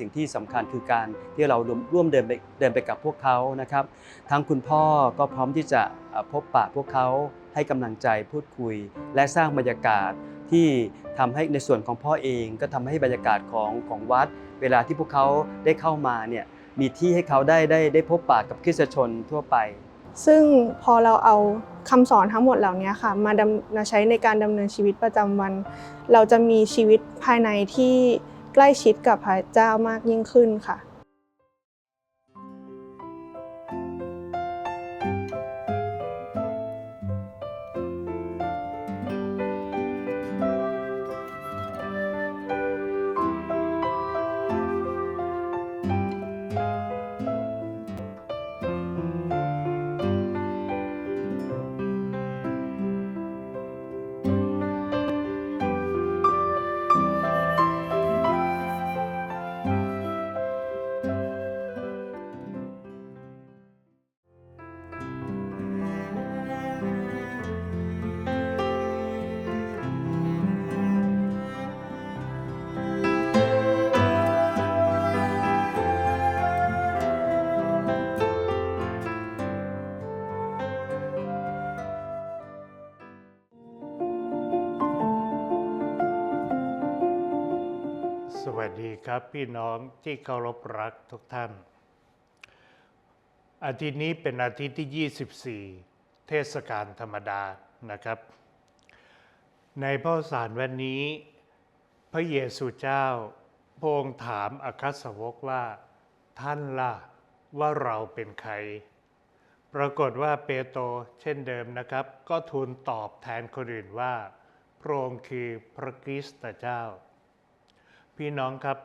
สิ่งที่สำคัญคือการที่เราร่วมเดินไปเดินไปกับพวกเขานะครับ ทั้งคุณพ่อก็พร้อมที่จะพบปะพวกเขาให้กำลังใจพูดคุย และสร้างบรรยากาศที่ทำให้ในส่วนของพ่อเองก็ทำให้บรรยากาศของของวัด เวลาที่พวกเขาได้เข้ามาเนี่ยมีที่ให้เขาได้ได้ได้พบปะกับคริสตชนทั่วไป ซึ่งพอเราเอาคำสอนทั้งหมดเหล่านี้ค่ะมาดำมาใช้ในการดำเนินชีวิตประจำวัน เราจะมีชีวิตภายในที่ ใกล้ชิดกับพระเจ้ามากยิ่งขึ้นค่ะ ครับ พี่น้องที่เคารพรักทุกท่าน อาทิตย์นี้เป็นอาทิตย์ที่ 24 เทศกาลธรรมดานะครับ ในพระสารวันนี้ พระเยซูเจ้าพรงถามอาคัสวกว่าท่านล่ะว่าเราเป็นใคร ปรากฏว่าเปโตรเช่นเดิมนะครับ ก็ทูลตอบแทนคนอื่นว่าพระองค์คือพระคริสต์เจ้า พี่น้องครับ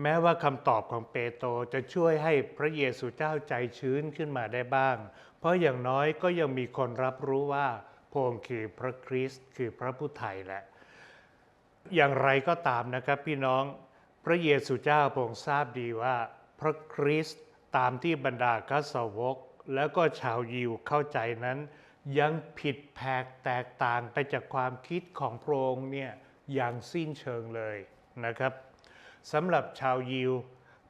แม้ว่าคำตอบของเปโตรจะช่วยให้พระเยซูเจ้าใจชื้นขึ้นมาได้บ้าง เพราะอย่างน้อยก็ยังมีคนรับรู้ว่าพระองค์คือพระคริสต์คือพระผู้ไถ่แหละ อย่างไรก็ตามนะครับพี่น้อง พระเยซูเจ้าพระองค์ทราบดีว่า พระคริสต์ตามที่บรรดาคัสาวก แล้วก็ชาวยิวเข้าใจนั้น ยังผิดแผกแตกต่างไปจากความคิดของพระองค์เนี่ยอย่างสิ้นเชิงเลยนะครับ สำหรับชาวยิว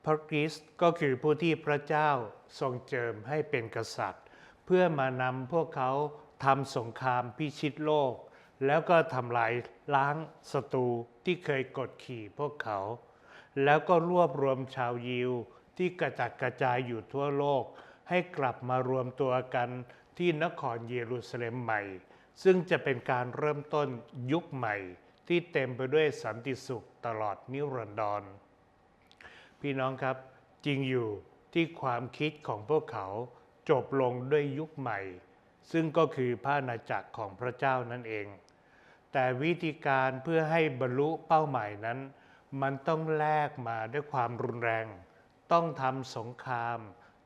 พระคริสต์ก็คือผู้ที่พระเจ้าทรงเจิมให้เป็นกษัตริย์ เพื่อมานำพวกเขาทำสงครามพิชิตโลก แล้วก็ทำลายล้างศัตรูที่เคยกดขี่พวกเขา แล้วก็รวบรวมชาวยิวที่กระจัดกระจายอยู่ทั่วโลก ให้กลับมารวมตัวกันที่นครเยรูซาเล็มใหม่ ซึ่งจะเป็นการเริ่มต้นยุคใหม่ ที่เต็มไปด้วยสันติสุขตลอดนิรันดร พี่น้องครับจริงอยู่ที่ความคิดของพวกเขาจบลงด้วยยุคใหม่ ซึ่งก็คือพระอาณาจักรของพระเจ้านั่นเอง แต่วิธีการเพื่อให้บรรลุเป้าหมายนั้น มันต้องแลกมาด้วยความรุนแรง ต้องทำสงคราม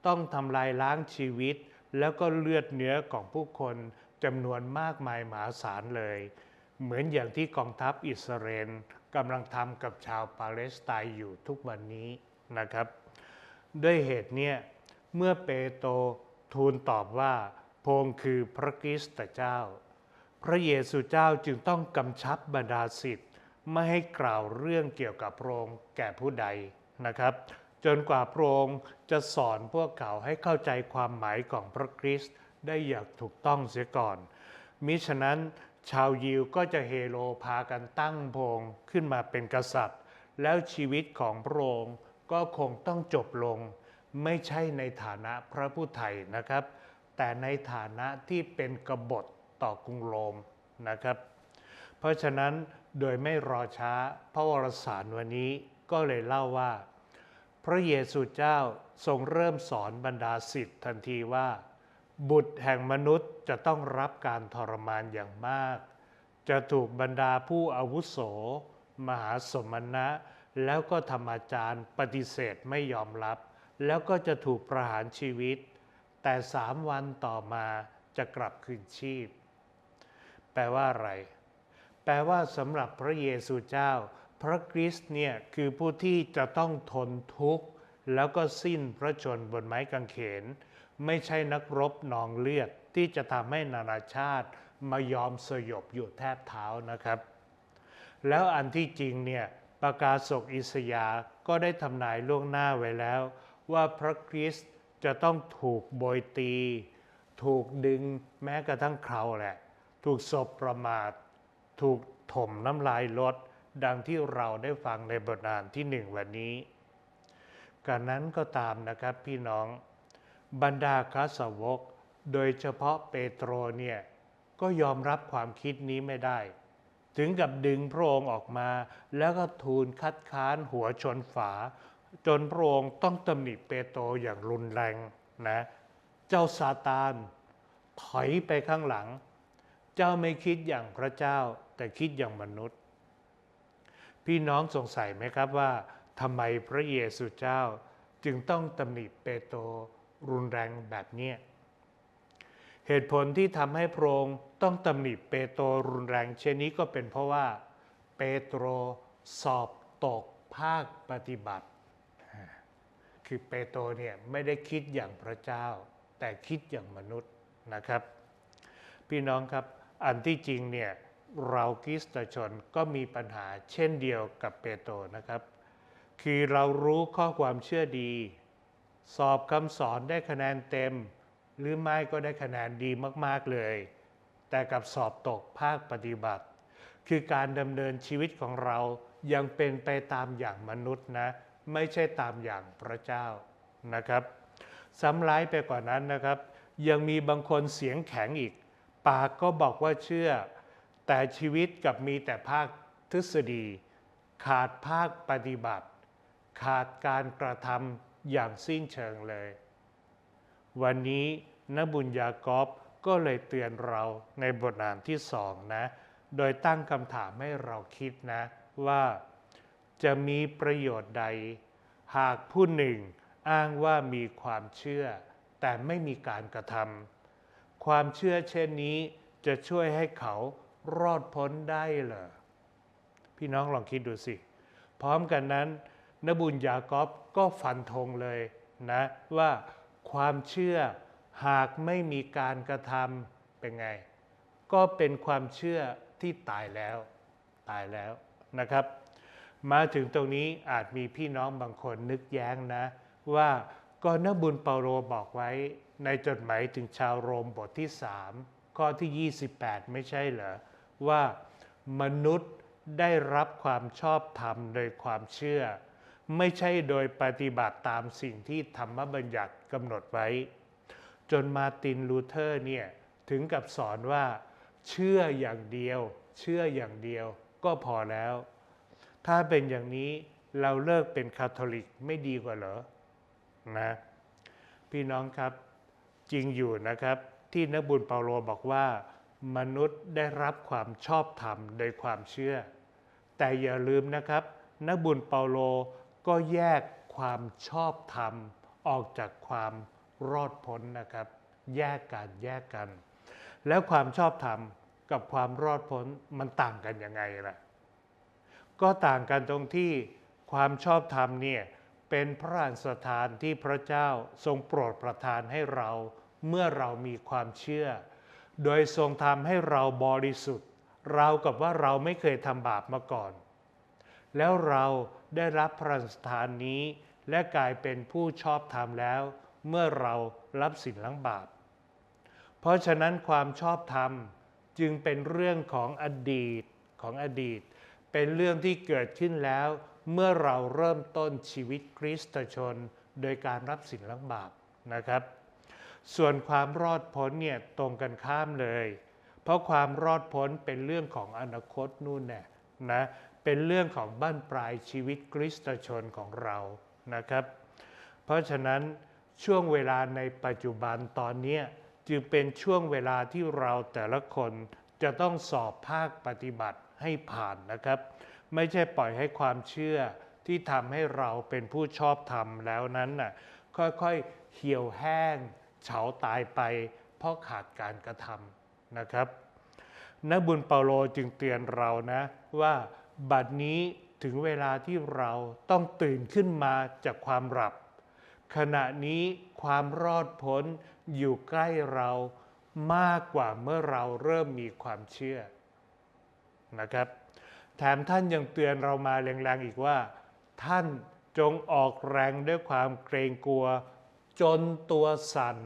ต้องทำลายล้างชีวิต แล้วก็เลือดเนื้อของผู้คนจำนวนมากมายมหาศาลเลย เหมือนอย่างที่กองทัพอิสราเอลกำลังทำกับชาวปาเลสไตน์อยู่ทุกวันนี้นะครับ ด้วยเหตุเนี้ยเมื่อเปโตรทูลตอบว่าพรงค์คือพระคริสต์เจ้า พระเยซูเจ้าจึงต้องกำชับบรรดาสิทธิ์ไม่ให้กล่าวเรื่องเกี่ยวกับพระองค์แก่ผู้ใดนะครับ จนกว่าพระองค์จะสอนพวกเขาให้เข้าใจความหมายของพระคริสต์ได้อย่างถูกต้องเสียก่อนมิฉะนั้น ชาวยิวก็จะเฮโลพากันตั้งพงขึ้นมาเป็นกษัตริย์ แล้วชีวิตของพระองค์ก็คงต้องจบลง ไม่ใช่ในฐานะพระผู้ไถ่นะครับ แต่ในฐานะที่เป็นกบฏต่อกรุงโรมนะครับ เพราะฉะนั้นโดยไม่รอช้าพระวรสารวันนี้ก็เลยเล่าว่า พระเยซูเจ้าทรงเริ่มสอนบรรดาสิทธิ์ทันทีว่า บุตรแห่งมนุษย์จะต้องรับการทรมานอย่างมาก จะถูกบรรดาผู้อาวุโส มหาสมณะ แล้วก็ธรรมจารย์ปฏิเสธไม่ยอมรับ แล้วก็จะถูกประหารชีวิต แต่สามวันต่อมาจะกลับคืนชีพ แปลว่าอะไร แปลว่าสำหรับพระเยซูเจ้า พระคริสต์เนี่ยคือผู้ที่จะต้องทนทุกข์ แล้วก็สิ้นพระชนบนไม้กางเขน ไม่ใช่นักรบนองเลือดที่จะทำให้นานาชาติมายอมสยบอยู่แทบเท้านะครับ แล้วอันที่จริงเนี่ยประกาศกอิสยาก็ได้ทำนายล่วงหน้าไว้แล้ว ว่าพระคริสต์จะต้องถูกโบยตี ถูกดึงแม้กระทั่งเคราแหละ ถูกศพประมาท ถูกถมน้ำลายลด ดังที่เราได้ฟังในบทอ่านที่หนึ่งวันนี้ การนั้นก็ตามนะครับพี่น้อง บรรดาคาสาวก โดยเฉพาะเปโตรเนี่ยก็ยอมรับความคิดนี้ไม่ได้ ถึงกับดึงพระองค์ออกมา แล้วก็ทูลคัดค้านหัวชนฝา จนพระองค์ต้องตำหนิเปโตรอย่างรุนแรงนะเจ้าซาตานถอยไปข้างหลัง เจ้าไม่คิดอย่างพระเจ้า แต่คิดอย่างมนุษย์ พี่น้องสงสัยไหมครับว่าทำไมพระเยซูเจ้าจึงต้องตำหนิเปโตร รุนแรงแบบเนี้ยเหตุผลที่ทำให้พระองค์ต้องตำหนิเปโตรรุนแรงเช่นนี้ก็เป็นเพราะว่า เปโตรสอบตกภาคปฏิบัติ คือเปโตรเนี่ยไม่ได้คิดอย่างพระเจ้า แต่คิดอย่างมนุษย์นะครับ พี่น้องครับอันที่จริงเนี่ยเราคริสตชนก็มีปัญหาเช่นเดียวกับเปโตรนะครับ คือเรารู้ข้อความเชื่อดี สอบคำสอนได้คะแนนเต็ม หรือไม่ก็ได้คะแนนดีมาก ๆ เลย แต่กับสอบตกภาคปฏิบัติ คือการดำเนินชีวิตของเรายังเป็นไปตามอย่างมนุษย์นะ ไม่ใช่ตามอย่างพระเจ้านะครับซ้ำร้ายไปกว่านั้นนะครับ ยังมีบางคนเสียงแข็งอีก ปากก็บอกว่าเชื่อ แต่ชีวิตกับมีแต่ภาคทฤษฎี ขาดภาคปฏิบัติ ขาดการกระทำ อย่างสิ้นเชิงเลย วันนี้นบุญยากอบก็เลยเตือนเราในบทอ่านที่สองนะ โดยตั้งคำถามให้เราคิดนะว่าจะมีประโยชน์ใด หากผู้หนึ่งอ้างว่ามีความเชื่อ แต่ไม่มีการกระทำความเชื่อเช่นนี้จะช่วยให้เขารอดพ้นได้เหรอพี่น้องลองคิดดูสิ พร้อมกันนั้น นบุญยากอบก็ฟันธงเลยนะว่าความเชื่อหากไม่มีการกระทำเป็นไง ก็เป็นความเชื่อที่ตายแล้วตายแล้วนะครับ มาถึงตรงนี้อาจมีพี่น้องบางคนนึกแย้งนะ ว่าก็นบุญเปาโลบอกไว้ในจดหมายถึงชาวโรมบทที่ 3 ข้อที่ 28 ไม่ใช่เหรอ ว่ามนุษย์ได้รับความชอบธรรมโดยความเชื่อ ไม่ใช่โดยปฏิบัติตามสิ่งที่ธรรมบัญญัติกำหนดไว้ จนมาตินลูเทอร์เนี่ยถึงกับสอนว่า เชื่ออย่างเดียว เชื่ออย่างเดียวก็พอแล้ว ถ้าเป็นอย่างนี้เราเลิกเป็นคาทอลิกไม่ดีกว่าเหรอนะพี่น้องครับจริงอยู่นะครับ ที่นักบุญเปาโลบอกว่า มนุษย์ได้รับความชอบธรรมโดยความเชื่อ แต่อย่าลืมนะครับ นักบุญเปาโล ก็แยกความชอบธรรมออกจากความรอดพ้นนะครับ แยกกันแยกกัน แล้วความชอบธรรมกับความรอดพ้นมันต่างกันยังไงล่ะก็ต่างกันตรงที่ความชอบธรรมเนี่ยเป็นพระราชสถานที่พระเจ้าทรงโปรดประทานให้เราเมื่อเรามีความเชื่อ โดยทรงทำให้เราบริสุทธิ์ เรากับว่าเราไม่เคยทำบาปมาก่อน แล้วเรา ได้รับพระราชสถานนี้ และกลายเป็นผู้ชอบธรรมแล้ว เมื่อเรารับสินล้างบาป เพราะฉะนั้นความชอบธรรมจึงเป็นเรื่องของอดีตของอดีต เป็นเรื่องที่เกิดขึ้นแล้ว เมื่อเราเริ่มต้นชีวิตคริสตชน โดยการรับสินล้างบาปนะครับ ส่วนความรอดพ้นเนี่ยตรงกันข้ามเลย เพราะความรอดพ้นเป็นเรื่องของอนาคตนู่นแน่นะ เป็นเรื่องของบ้านปลายชีวิตคริสตชนของเรานะครับ เพราะฉะนั้นช่วงเวลาในปัจจุบันตอนนี้จึงเป็นช่วงเวลาที่เราแต่ละคนจะต้องสอบภาคปฏิบัติให้ผ่านนะครับ ไม่ใช่ปล่อยให้ความเชื่อที่ทำให้เราเป็นผู้ชอบธรรมแล้วนั้นน่ะค่อยๆเหี่ยวแห้งเฉาตายไป เพราะขาดการกระทำนะครับนักบุญเปาโลจึงเตือนเรานะว่า บัดนี้ถึงเวลาที่เราต้องตื่นขึ้นมาจากความหลับ ขณะนี้ความรอดพ้นอยู่ใกล้เรามากกว่าเมื่อเราเริ่มมีความเชื่อนะครับแถมท่านยังเตือนเรามาแรงๆอีกว่า ท่านจงออกแรงด้วยความเกรงกลัว จนตัวสั่น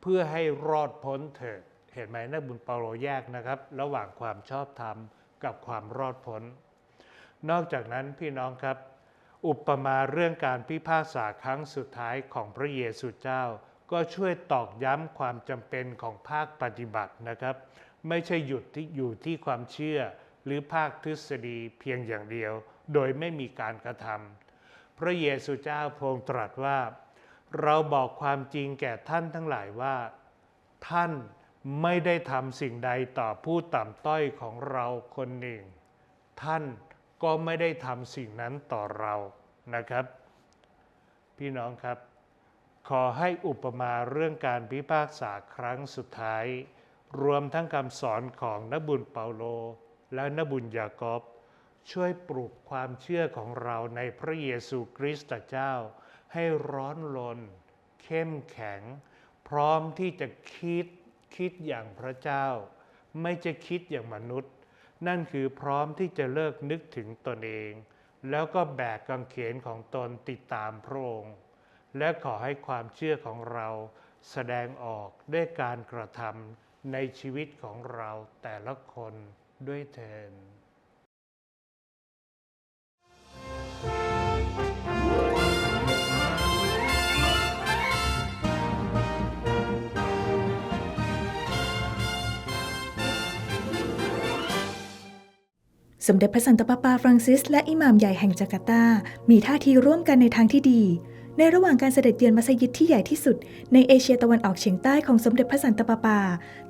เพื่อให้รอดพ้นเถิดเห็นไหมนักบุญเปาโลแยกนะครับ ระหว่างความชอบธรรมกับความรอดพ้น นอกจากนั้นพี่น้องครับ อุปมาเรื่องการพิพากษาครั้งสุดท้ายของพระเยซูเจ้า ก็ช่วยตอกย้ำความจำเป็นของภาคปฏิบัตินะครับ ไม่ใช่หยุดที่อยู่ที่ความเชื่อ หรือภาคทฤษฎีเพียงอย่างเดียว โดยไม่มีการกระทำพระเยซูเจ้าพงตรัสว่า เราบอกความจริงแก่ท่านทั้งหลายว่า ท่านไม่ได้ทำสิ่งใดต่อผู้ต่ำต้อยของเราคนหนึ่ง ท่าน ก็ไม่ได้ทำสิ่งนั้นต่อเรานะครับ พี่น้องครับ ขอให้อุปมาเรื่องการพิพากษาครั้งสุดท้าย รวมทั้งคำสอนของนบุญเปาโล และนบุญยากอบ ช่วยปลุกความเชื่อของเราในพระเยซูคริสต์เจ้า ให้ร้อนรนเข้มแข็ง พร้อมที่จะคิดคิดอย่างพระเจ้า ไม่จะคิดอย่างมนุษย์ นั่นคือพร้อมที่จะเลิกนึกถึงตนเอง แล้วก็แบกกางเขนของตนติดตามพระองค์และขอให้ความเชื่อของเราแสดงออกด้วยการกระทำในชีวิตของเราแต่ละคนด้วยเทิน สมเด็จพระสันตะปาปาฟรังซิส และอิหม่ามใหญ่แห่งจาการ์ตา มีท่าทีร่วมกันในทางที่ดี ในระหว่างการเสด็จเยือนมัสยิดที่ใหญ่ที่สุด ในเอเชียตะวันออกเฉียงใต้ของสมเด็จพระสันตะปาปา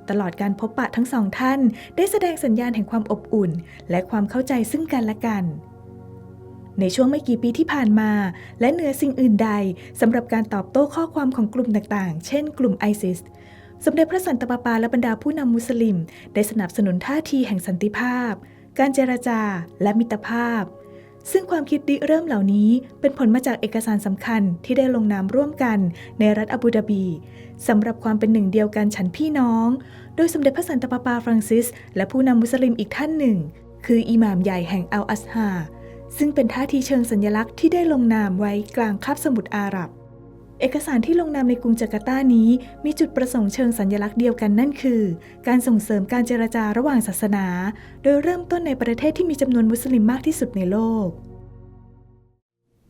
ตลอดการพบปะทั้งสองท่าน ได้แสดงสัญญาณแห่งความอบอุ่น และความเข้าใจซึ่งกันและกันในช่วงไม่กี่ปีที่ผ่านมา และเหนือสิ่งอื่นใดสำหรับการตอบโต้ข้อความของกลุ่มต่างๆ เช่นกลุ่มไอซิส สมเด็จพระสันตะปาปาและบรรดาผู้นำมุสลิม ได้สนับสนุนท่าทีแห่งสันติภาพ การเจรจา และมิตรภาพ ซึ่งความคิดริเริ่มเหล่านี้เป็นผลมาจากเอกสารสำคัญที่ได้ลงนามร่วมกันในรัฐอาบูดาบีสำหรับความเป็นหนึ่งเดียวกันฉันพี่น้อง โดยสมเด็จพระสันตะปาปาฟรังซิส และผู้นำมุสลิมอีกท่านหนึ่ง คืออิหม่ามใหญ่แห่งอัลอัสฮาซึ่งเป็นท่าทีเชิงสัญลักษณ์ที่ได้ลงนามไว้กลางคาบสมุทรอาหรับ เอกสารที่ลงนามในกรุงจาการ์ตานี้มีจุดประสงค์เชิงสัญลักษณ์เดียวกันนั่นคือ การส่งเสริมการเจรจาระหว่างศาสนา โดยเริ่มต้นในประเทศที่มีจำนวนมุสลิมมากที่สุดในโลก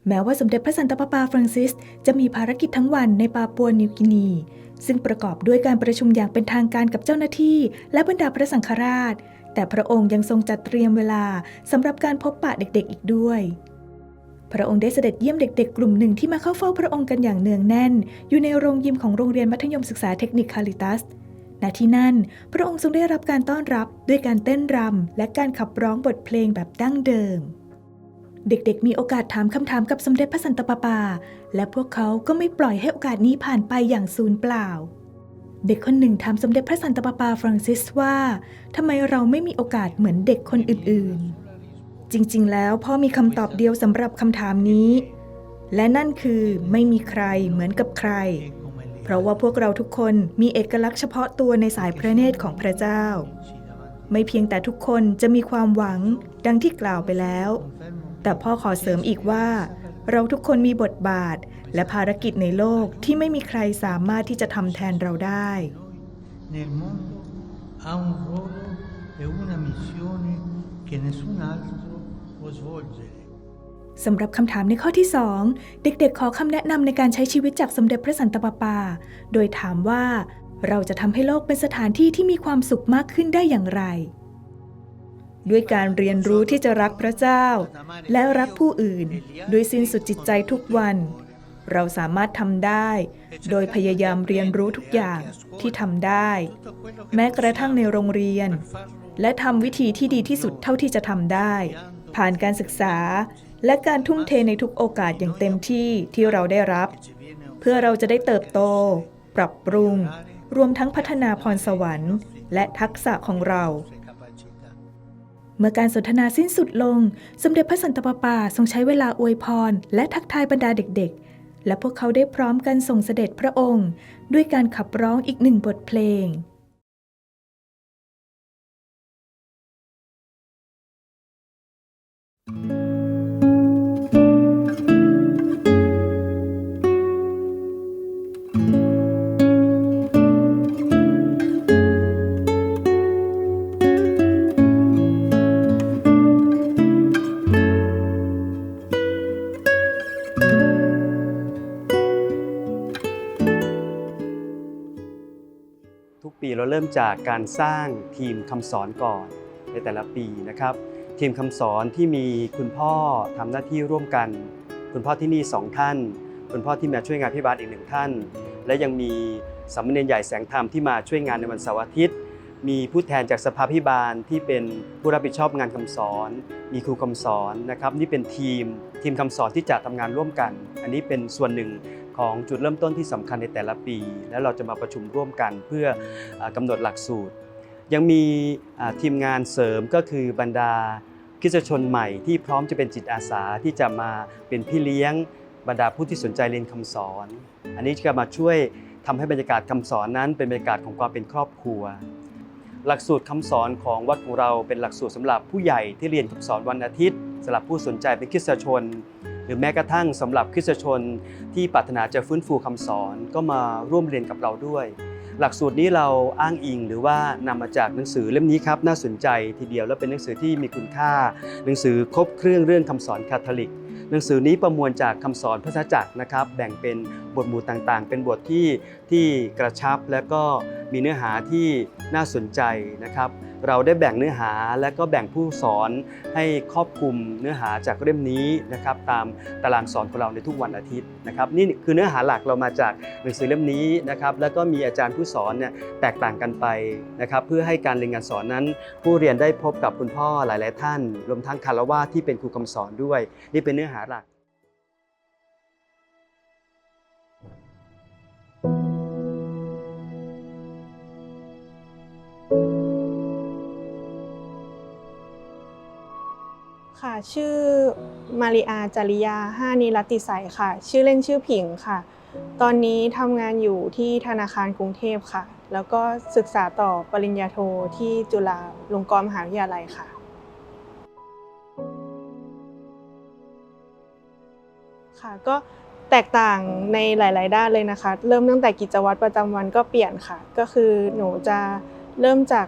แม้ว่าสมเด็จพระสันตะปาปาฟรังซิส จะมีภารกิจทั้งวันในปาปัวนิวกินี ซึ่งประกอบด้วยการประชุมอย่างเป็นทางการกับเจ้าหน้าที่ และบรรดาพระสังฆราช แต่พระองค์ยังทรงจัดเตรียมเวลาสำหรับการพบปะเด็กๆ อีกด้วย พระองค์ได้เสด็จเยี่ยมเด็ก ๆ กลุ่มหนึ่งที่มาเข้าเฝ้าพระองค์กันอย่างเนืองแน่น อยู่ในโรงยิมของโรงเรียนมัธยมศึกษาเทคนิคคาลิตัสณที่นั่น พระองค์ทรงได้รับการต้อนรับด้วยการเต้นรำและการขับร้องบทเพลงแบบดั้งเดิม เด็กๆ มีโอกาสถามคำถามกับสมเด็จพระสันตะปาปา และพวกเขาก็ไม่ปล่อยให้โอกาสนี้ผ่านไปอย่างสูญเปล่า เด็กคนหนึ่งถามสมเด็จพระสันตะปาปาฟรังซิสว่าทำไมเราไม่มีโอกาสเหมือนเด็กคนอื่นๆ จริงๆ แล้วพ่อมีคำตอบเดียวสำหรับคำถามนี้ และนั่นคือไม่มีใครเหมือนกับใคร เพราะว่าพวกเราทุกคนมีเอกลักษณ์เฉพาะตัวในสายพระเนตรของพระเจ้า ไม่เพียงแต่ทุกคนจะมีความหวังดังที่กล่าวไปแล้ว แต่พ่อขอเสริมอีกว่า เราทุกคนมีบทบาทและภารกิจในโลกที่ไม่มีใครสามารถที่จะทำแทนเราได้ สำหรับคำถามในข้อที่ 2 เด็กๆ ขอคำแนะนำในการใช้ชีวิตจากสมเด็จพระสันตะปาปา โดยถามว่า เราจะทำให้โลกเป็นสถานที่ที่มีความสุขมากขึ้นได้อย่างไร ด้วยการเรียนรู้ที่จะรักพระเจ้า และรักผู้อื่น ด้วยสิ้นสุดจิตใจทุกวัน เราสามารถทำได้ โดยพยายามเรียนรู้ทุกอย่างที่ทำได้ แม้กระทั่งในโรงเรียน และทำวิธีที่ดีที่สุดเท่าที่จะทำได้ ผ่านการศึกษา และการทุ่มเทในทุกโอกาสอย่างเต็มที่ที่เราได้รับ เพื่อเราจะได้เติบโต ปรับปรุง รวมทั้งพัฒนาพรสวรรค์ และทักษะของเรา เมื่อการสนทนาสิ้นสุดลง สมเด็จพระสันตะปาปาทรงใช้เวลาอวยพร และทักทายบรรดาเด็กๆ และพวกเขาได้พร้อมกันส่งเสด็จพระองค์ ด้วยการขับร้องอีกหนึ่งบทเพลง ทุกปีเราเริ่มจากการสร้างทีมคำสอนก่อนในแต่ละปีนะครับ ทีมคำสอนที่มีคุณพ่อทำหน้าที่ร่วมกัน คุณพ่อที่นี่สองท่าน คุณพ่อที่มาช่วยงานพิบาลอีกหนึ่งท่าน และยังมีสามเณรใหญ่แสงธรรมที่มาช่วยงานในวันเสาร์อาทิตย์ มีผู้แทนจากสภาพิบาลที่เป็นผู้รับผิดชอบงานคำสอน มีครูคำสอนนะครับนี่เป็นทีมทีมคำสอนที่จะทำงานร่วมกัน อันนี้เป็นส่วนหนึ่ง ของจุดเริ่มต้นที่สำคัญในแต่ละปี แล้วเราจะมาประชุมร่วมกันเพื่อเอ่อกำหนดหลักสูตร ยังมีทีมงานเสริมก็คือบรรดาคริสตชนใหม่ที่พร้อมจะเป็นจิตอาสาที่จะมาเป็นพี่เลี้ยงบรรดาผู้ที่สนใจเรียนคำสอน อันนี้จะมาช่วยทำให้บรรยากาศคำสอนนั้น เป็นบรรยากาศของความเป็นครอบครัว หลักสูตรคำสอนของวัดของเราเป็นหลักสูตรสำหรับผู้ใหญ่ที่เรียนคำสอนวันอาทิตย์สำหรับผู้สนใจเป็นคริสตชน หรือแม้กระทั่งสำหรับคริสตชนที่ปรารถนาจะฟื้นฟูคำสอนก็มาร่วมเรียนกับเราด้วย หลักสูตรนี้เราอ้างอิงหรือว่านำมาจากหนังสือเล่มนี้ครับน่าสนใจทีเดียวและเป็นหนังสือที่มีคุณค่า หนังสือครบเครื่องเรื่องคำสอนคาทอลิกหนังสือนี้ประมวลจากคำสอนพระสัจจักรนะครับ แบ่งเป็นบทหมู่ต่างๆ เป็นบทที่ที่กระชับและก็มีเนื้อหาที่น่าสนใจนะครับ เราได้แบ่งเนื้อหาและก็แบ่งผู้สอนให้ครอบคลุมเนื้อหาจากเล่มนี้นะครับตามตารางสอนของเราในทุกวันอาทิตย์นะครับนี่คือเนื้อหาหลักเรามาจากหนังสือเล่มนี้นะครับแล้วก็มีอาจารย์ผู้สอนเนี่ยแตกต่างกันไปนะครับเพื่อให้การเรียนการสอนนั้น ผู้เรียนได้พบกับคุณพ่อหลาย ๆ ท่าน รวมทั้งคารวะที่เป็นครูคำสอนด้วย นี่เป็นเนื้อหาหลัก ค่ะ ชื่อมาริอาจาริยาห้านิรติสัยค่ะ ชื่อเล่นชื่อผิงค่ะ ตอนนี้ทำงานอยู่ที่ธนาคารกรุงเทพค่ะ แล้วก็ศึกษาต่อปริญญาโทที่จุฬาลงกรณ์มหาวิทยาลัยค่ะ ค่ะก็แตกต่างในหลาย ๆ ด้านเลยนะคะ เริ่มตั้งแต่กิจวัตรประจำวันก็เปลี่ยนค่ะ ก็คือหนูจะเริ่มจาก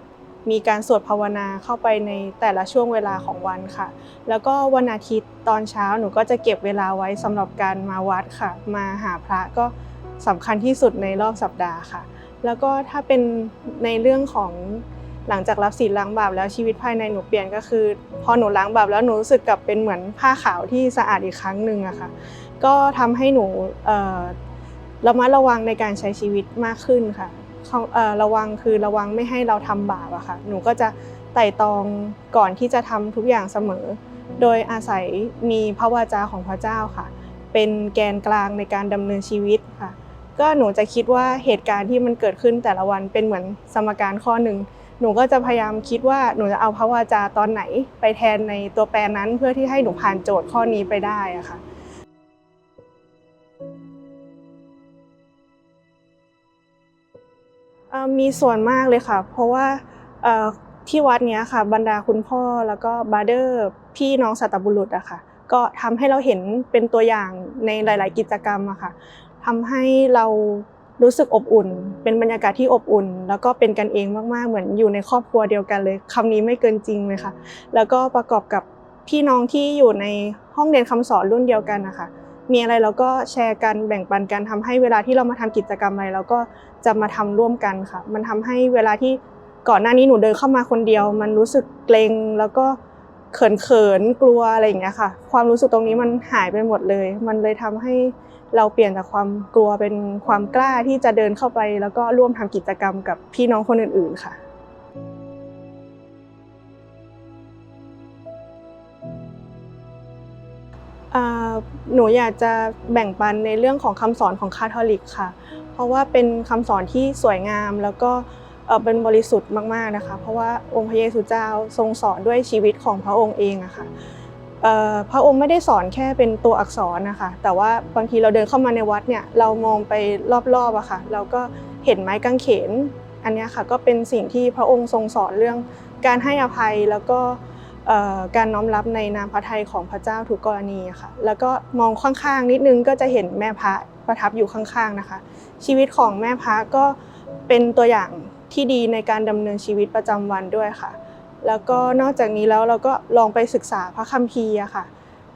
มีการสวดภาวนาเข้าไปในแต่ละช่วงเวลาของวันค่ะ แล้วก็วันอาทิตย์ตอนเช้าหนูก็จะเก็บเวลาไว้สำหรับการมาวัดค่ะ มาหาพระก็สำคัญที่สุดในรอบสัปดาห์ค่ะ แล้วก็ถ้าเป็นในเรื่องของหลังจากรับศีลล้างบาปแล้วชีวิตภายในหนูเปลี่ยนก็คือ พอหนูล้างบาปแล้วหนูรู้สึกกลับเป็นเหมือนผ้าขาวที่สะอาดอีกครั้งหนึ่งอะค่ะ ก็ทำให้หนูระมัดระวังในการใช้ชีวิตมากขึ้นค่ะ ระวังคือระวังไม่ให้เราทำบาปอะค่ะ หนูก็จะไต่ตองก่อนที่จะทำทุกอย่างเสมอ โดยอาศัยมีพระวาจาของพระเจ้าค่ะ เป็นแกนกลางในการดำเนินชีวิตค่ะ ก็หนูจะคิดว่าเหตุการณ์ที่มันเกิดขึ้นแต่ละวันเป็นเหมือนสมการข้อหนึ่งหนูก็จะพยายามคิดว่าหนูจะเอาพระวาจาตอนไหน ไปแทนในตัวแปรนั้นเพื่อที่ให้หนูผ่านโจทย์ข้อนี้ไปได้อะค่ะ มีส่วนมากเลยค่ะ เพราะว่าที่วัดเนี้ยค่ะ บรรดาคุณพ่อแล้วก็บาร์เดอร์พี่น้องสัตบุรุษอะค่ะ ก็ทำให้เราเห็นเป็นตัวอย่างในหลาย ๆ กิจกรรมอะค่ะทำให้เรารู้สึกอบอุ่น เป็นบรรยากาศที่อบอุ่น แล้วก็เป็นกันเองมาก ๆ เหมือนอยู่ในครอบครัวเดียวกันเลยคำนี้ไม่เกินจริงเลยค่ะ แล้วก็ประกอบกับพี่น้องที่อยู่ในห้องเรียนคำสอนรุ่นเดียวกันนะคะ มีอะไรเราก็แชร์กันแบ่งปันกันทำให้เวลาที่เรามาทำกิจกรรมอะไรเราก็จะมาทำร่วมกันค่ะ มันทำให้เวลาที่ก่อนหน้านี้หนูเดินเข้ามาคนเดียว มันรู้สึกเกรงแล้วก็เขินเขินกลัวอะไรอย่างเงี้ยค่ะ ความรู้สึกตรงนี้มันหายไปหมดเลย มันเลยทำให้เราเปลี่ยนจากความกลัวเป็นความกล้าที่จะเดินเข้าไป แล้วก็ร่วมทำกิจกรรมกับพี่น้องคนอื่น ๆค่ะ หนูอยากจะแบ่งปันในเรื่องของคำสอนของคาทอลิกค่ะ เพราะว่าเป็นคำสอนที่สวยงามแล้วก็เป็นบริสุทธิ์มากๆนะคะ เพราะว่าองค์พระเยซูเจ้าทรงสอนด้วยชีวิตของพระองค์เองอะค่ะเอ่อพระองค์ไม่ได้สอนแค่เป็นตัวอักษรนะคะ แต่ว่าบางทีเราเดินเข้ามาในวัดเนี่ยเรามองไปรอบๆอะค่ะเราก็เห็นไม้กางเขนอันนี้ค่ะก็เป็นสิ่งที่พระองค์ทรงสอนเรื่องการให้อภัยแล้วก็ การน้อมรับในนามพระทัยของพระเจ้าทุกกรณีค่ะ แล้วก็มองข้างๆ นิดนึงก็จะเห็นแม่พระประทับอยู่ข้างๆนะคะ ชีวิตของแม่พระก็เป็นตัวอย่างที่ดีในการดำเนินชีวิตประจำวันด้วยค่ะ แล้วก็นอกจากนี้แล้วเราก็ลองไปศึกษาพระคัมภีร์อะค่ะ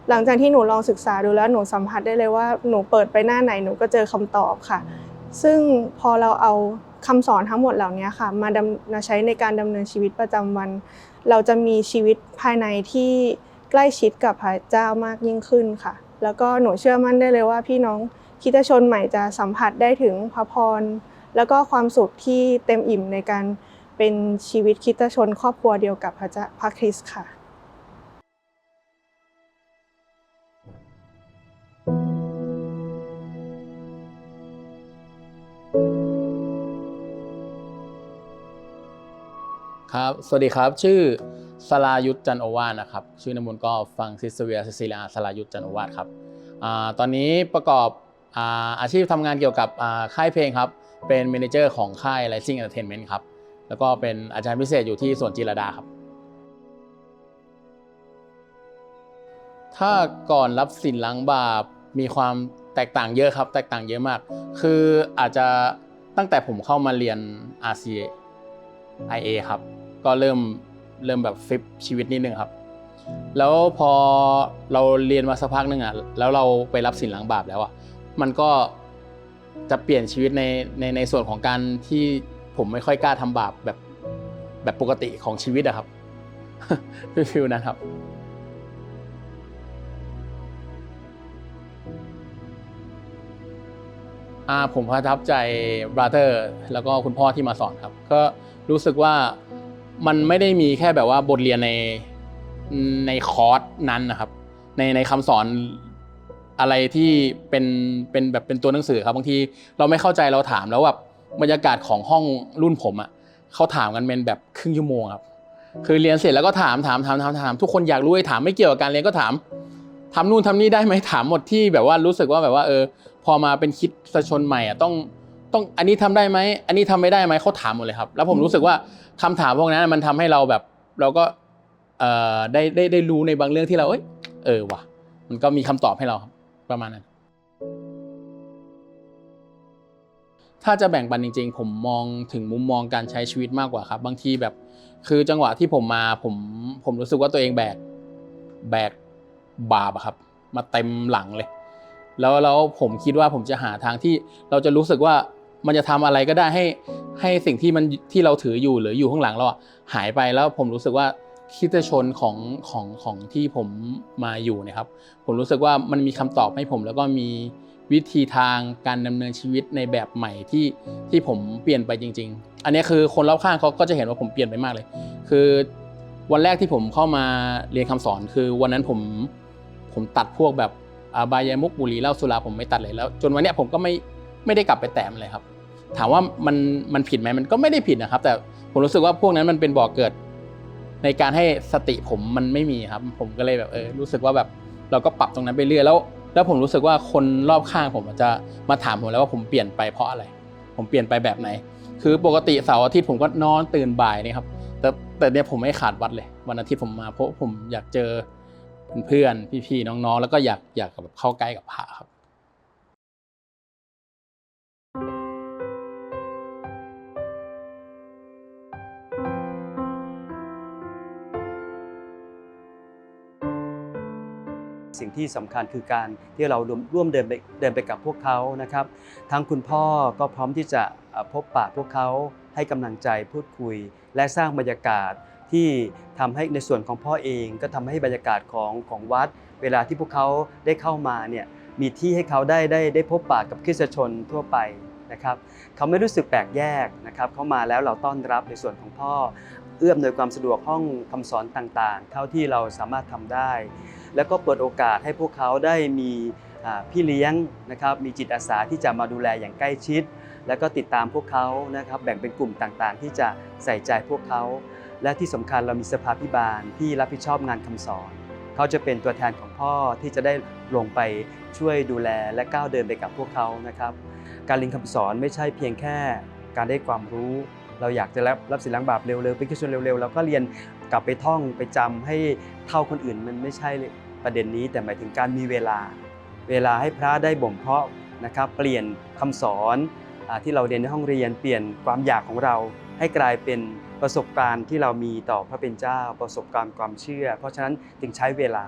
หลังจากที่หนูลองศึกษาดูแล้วหนูสัมผัสได้เลยว่าหนูเปิดไปหน้าไหนหนูก็เจอคำตอบค่ะ ซึ่งพอเราเอาคำสอนทั้งหมดเหล่านี้ค่ะ มาดำมาใช้ในการดำเนินชีวิตประจำวัน เราจะมีชีวิตภายในที่ใกล้ชิดกับพระเจ้ามากยิ่งขึ้นค่ะ แล้วก็หนูเชื่อมั่นได้เลยว่าพี่น้องคริสตชนใหม่จะสัมผัสได้ถึงพระพร แล้วก็ความสุขที่เต็มอิ่มในการเป็นชีวิตคริสตชนครอบครัวเดียวกับพระเจ้าพระคริสต์ค่ะ ครับ สวัสดีครับ ชื่อสลายุทธจันโอวาสนะครับ ชื่อนามสกุลก็ฟังซิสเวียซิซิลาสลายุทธจันโอวาสครับอตอนนี้ประกอบอาอาชีพทำงานเกี่ยวกับค่ายเพลงครับ เป็นเมนเจอร์ของค่าย Rising Entertainment ครับ แล้วก็เป็นอาจารย์พิเศษอยู่ที่สวนจิรดาครับ ถ้าก่อนรับสินล้างบาปมีความแตกต่างเยอะครับ แตกต่างเยอะมาก คืออาจจะตั้งแต่ผมเข้ามาเรียน RCA IA ครับ ก็เริ่มเริ่มแบบฟิปชีวิตนิดนึงครับ แล้วพอเราเรียนมาสักพักหนึ่งอะแล้วเราไปรับสินหล้างบาปแล้วอะมันก็จะเปลี่ยนชีวิตในในในส่วนของการที่ผมไม่ค่อยกล้าทำบาปแบบแบบปกติของชีวิตอะครับฟิลนั้นครับผมประทับใจบราเธอร์แล้วก็คุณพ่อที่มาสอนครับ ก็รู้สึกว่า มันไม่ได้มีแค่แบบว่าบทเรียนในในคอร์สนั้นนะครับ ในในคำสอนอะไรที่เป็นเป็นแบบเป็นตัวหนังสือครับบางทีเราไม่เข้าใจเราถามแล้วแบบบรรยากาศของห้องรุ่นผมอะเขาถามกันเป็นแบบครึ่งชั่วโมงครับ คือเรียนเสร็จแล้วก็ถามถามถามถามถามทุกคนอยากรู้ให้ถามไม่เกี่ยวกับการเรียนก็ถามทำนู่นทำนี่ได้ไหมถามหมดที่แบบว่ารู้สึกว่าแบบว่าเออ พอมาเป็นคิดสชนใหม่อะต้อง ต้องอันนี้ทำได้ไหมอันนี้ทำไม่ได้ไหมเขาถามหมดเลยครับ แล้วผมรู้สึกว่าคำถามพวกนั้นมันทำให้เราแบบเราก็เอ่อได้ได้ได้รู้ในบางเรื่องที่เราเอ้ยเออว่ะมันก็มีคำตอบให้เราครับประมาณนั้น ถ้าจะแบ่งปันจริง ๆ ผมมองถึงมุมมองการใช้ชีวิตมากกว่าครับ บางทีแบบ คือจังหวะที่ผมมาผมผมรู้สึกว่าตัวเองแบกแบกบาปอะครับ มาเต็มหลังเลย แล้วแล้วผมคิดว่าผมจะหาทางที่เราจะรู้สึกว่า มันจะทำอะไรก็ได้ให้ให้สิ่งที่มันที่เราถืออยู่หรืออยู่ข้างหลังเราหายไปแล้วผมรู้สึกว่าคริสตชนของของของที่ผมมาอยู่นะครับ ผมรู้สึกว่ามันมีคำตอบให้ผมแล้วก็มีวิธีทางการดำเนินชีวิตในแบบใหม่ที่ที่ผมเปลี่ยนไปจริง ๆ อันนี้คือคนรอบข้างเขาก็จะเห็นว่าผมเปลี่ยนไปมากเลย คือวันแรกที่ผมเข้ามาเรียนคำสอน คือวันนั้นผมผมตัดพวกแบบอบายามุกบุหรี่เหล้าสุราผมไม่ตัดเลยแล้ว จนวันนี้ผมก็ไม่ ไม่ได้กลับไปแตะมันเลยครับ ถามว่ามันมันผิดไหมมันก็ไม่ได้ผิดนะครับ แต่ผมรู้สึกว่าพวกนั้นมันเป็นบ่อกเกิด ในการให้สติผมมันไม่มีครับ ผมก็เลยแบบเออรู้สึกว่าแบบเราก็ปรับตรงนั้นไปเรื่อยแล้ว แล้วผมรู้สึกว่าคนรอบข้างผมจะมาถามผมแล้วว่าผมเปลี่ยนไปเพราะอะไร ผมเปลี่ยนไปแบบไหน คือปกติเสาร์อาทิตย์ผมก็นอนตื่นบ่ายนี่ครับ แต่แต่เนี่ยผมไม่ขาดวัดเลย วันอาทิตย์ผมมาเพราะผมอยากเจอเพื่อนๆพี่ๆน้องๆ แล้วก็อยากอยากแบบเข้าใกล้กับพระครับ สิ่งที่สำคัญคือการที่เราร่วมเดินไปเดินไปกับพวกเขานะครับ ทั้งคุณพ่อก็พร้อมที่จะพบปะพวกเขาให้กำลังใจพูดคุย และสร้างบรรยากาศที่ทำให้ในส่วนของพ่อเองก็ทำให้บรรยากาศของของวัด เวลาที่พวกเขาได้เข้ามาเนี่ยมีที่ให้เขาได้ได้ได้พบปะกับคริสตชนทั่วไปนะครับเขาไม่รู้สึกแปลกแยกนะครับเขามาแล้วเราต้อนรับในส่วนของพ่อ เอื้อมโดยความสะดวกห้องคำสอนต่างๆ เท่าที่เราสามารถทำได้ แล้วก็เปิดโอกาสให้พวกเขาได้มีพี่เลี้ยงนะครับมีจิตอาสาที่จะมาดูแลอย่างใกล้ชิด แล้วก็ติดตามพวกเขานะครับแบ่งเป็นกลุ่มต่างๆ ที่จะใส่ใจพวกเขา และที่สำคัญเรามีสภาพิบาลที่รับผิดชอบงานคำสอน เขาจะเป็นตัวแทนของพ่อที่จะได้ลงไปช่วยดูแลและก้าวเดินไปกับพวกเขานะครับการเรียนคำสอนไม่ใช่เพียงแค่การได้ความรู้ เราอยากจะรับรับสินล้างบาปเร็วๆเป็นคริสเตียนเร็วๆเราก็เรียน กลับไปท่องไปจำให้เท่าคนอื่นมันไม่ใช่ประเด็นนี้ แต่หมายถึงการมีเวลา เวลาให้พระได้บ่มเพาะนะครับเปลี่ยนคำสอนอที่เราเรียนในห้องเรียน เปลี่ยนความอยากของเรา ให้กลายเป็นประสบการณ์ที่เรามีต่อพระเป็นเจ้า ประสบการณ์ความเชื่อ เพราะฉะนั้นจึงใช้เวลา